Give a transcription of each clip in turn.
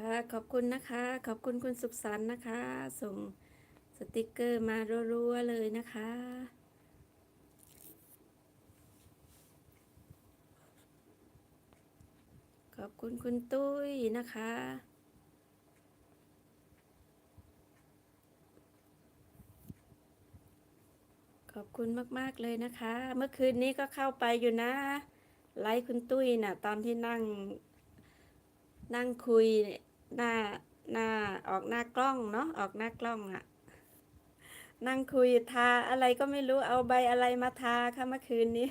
ค่ะขอบคุณนะคะ ขอบคุณคุณสุขสันต์นะคะ ส่งสติกเกอร์มารัวๆเลยนะคะ ขอบคุณคุณตุ้ยนะคะขอบคุณมาก ๆ เลยนะคะ เมื่อคืนนี้ก็เข้าไปอยู่นะ ไลฟ์คุณตุ้ยนะ่ะ ตอนที่นั่ง นั่งคุยหน้าหน้าออกหน้ากล้องเนาะออกหน้ากล้องอะนั่งคุยทาอะไรก็ไม่รู้เอาใบอะไรมาทาค่ะเมื่อคืนนี้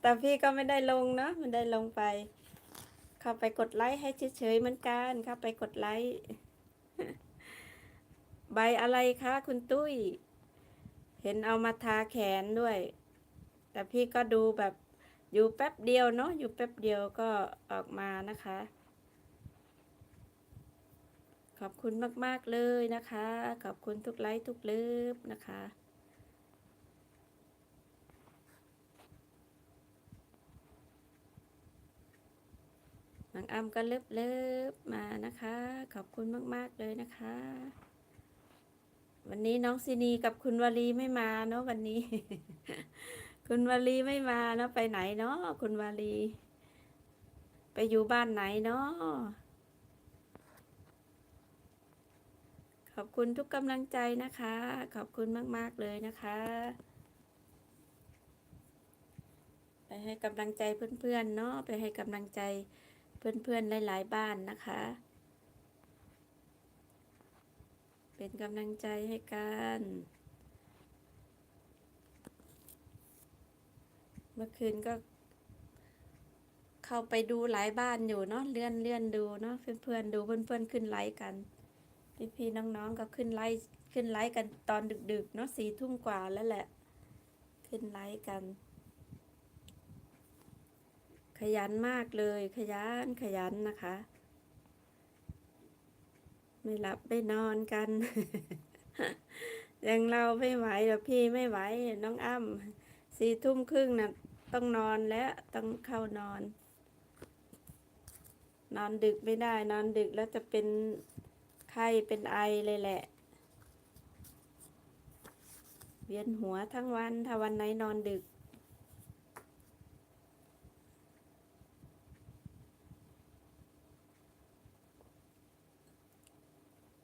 แต่พี่ก็ไม่ได้ลงเนาะไม่ได้ลงไป เข้าไปกดไลค์ให้เฉยๆเหมือนกันเข้าไปกดไลค์ใบอะไรคะคุณตุ้ย เห็นเอามาทาแขนด้วย แต่พี่ก็ดูแบบอยู่แป๊บเดียวเนาะอยู่แป๊บเดียวก็ออกมานะคะ ขอบคุณมาก ๆ เลยนะคะ ขอบคุณทุกไลค์ทุกเลิฟนะคะนางอ้ำก็เลิฟเลิฟมานะคะ ขอบคุณมาก ๆ เลยนะคะ วันนี้น้องซินีกับคุณวลีไม่มาเนาะวันนี้ คุณวลีไม่มาเนาะไปไหนเนาะคุณวลี ไปอยู่บ้านไหนเนาะ ขอบคุณทุกกำลังใจนะคะ ขอบคุณมาก ๆ เลยนะคะ ไปให้กำลังใจเพื่อนๆเนาะไปให้กำลังใจเพื่อนๆหลายๆบ้านนะคะ เป็นกำลังใจให้กันเมื่อคืนก็ เข้าไปดูหลายบ้านอยู่เนาะเลื่อนเลื่อนดูเนาะเพื่อนๆดูเพื่อนๆขึ้นไลฟ์กัน พี่ๆน้องๆก็ขึ้นไลฟ์ขึ้นไลฟ์กันตอนดึกๆเนาะสี่ทุ่มกว่าแล้วแหละ ขึ้นไลฟ์กัน ขยันมากเลยขยันขยันนะคะ ไม่หลับไม่นอนกันอย่างเราไม่ไหวหรอกพี่ไม่ไหวน้องอ้ำสี่ทุ่มครึ่งนะ่ะต้องนอนแล้วต้องเข้านอน นอนดึกไม่ได้ นอนดึกแล้วจะเป็น ไข้เป็นไอเลยแหละ เวียนหัวทั้งวัน ถ้าวันไหนนอนดึก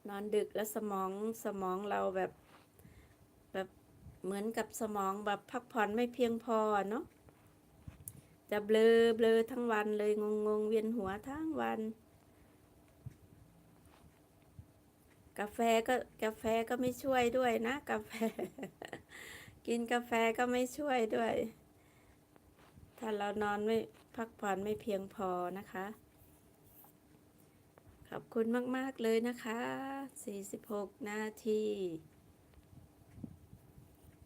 นอนดึกแล้วสมองสมองเราแบบแบบเหมือนกับสมองแบบพักผ่อนไม่เพียงพอเนาะจะเบลอเบลอทั้งวันเลยงงงเวียนหัวทั้งวัน กาแฟก็กาแฟก็ไม่ช่วยด้วยนะ กาแฟ กินกาแฟก็ไม่ช่วยด้วย ถ้าเรานอนไม่พักผ่อนไม่เพียงพอนะคะ ขอบคุณมาก ๆ เลยนะคะ 46 นาที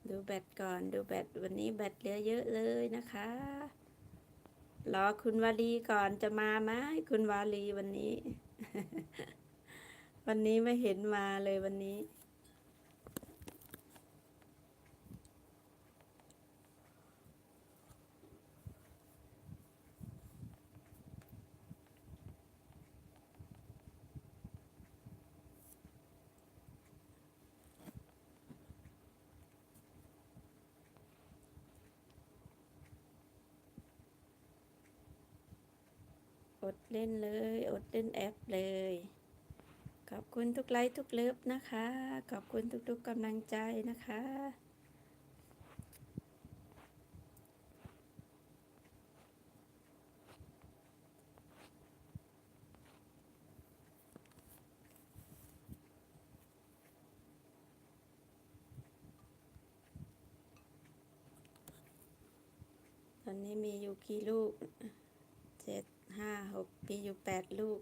ดูแบตก่อนดูแบตวันนี้แบตเหลือเยอะเลยนะคะรอคุณวาลีก่อนจะมาไหมคุณวาลีวันนี้ วันนี้ไม่เห็นมาเลยวันนี้ อดเล่นเลย อดเล่นแอปเลย ขอบคุณทุกไลค์ทุกเลิฟนะคะ ขอบคุณทุกๆกำลังใจนะคะ ตอนนี้มีอยู่กี่ลูก เจ็ดห้าหกมีอยู่แปดลูก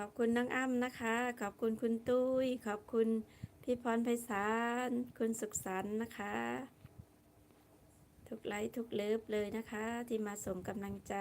ขอบคุณน้องอ้ำนะคะ ขอบคุณคุณตุ้ย ขอบคุณพี่พรไพศาล คุณสุขสันต์นะคะ ทุกไลค์ทุกเลิฟเลยนะคะ ที่มาส่งกำลังใจ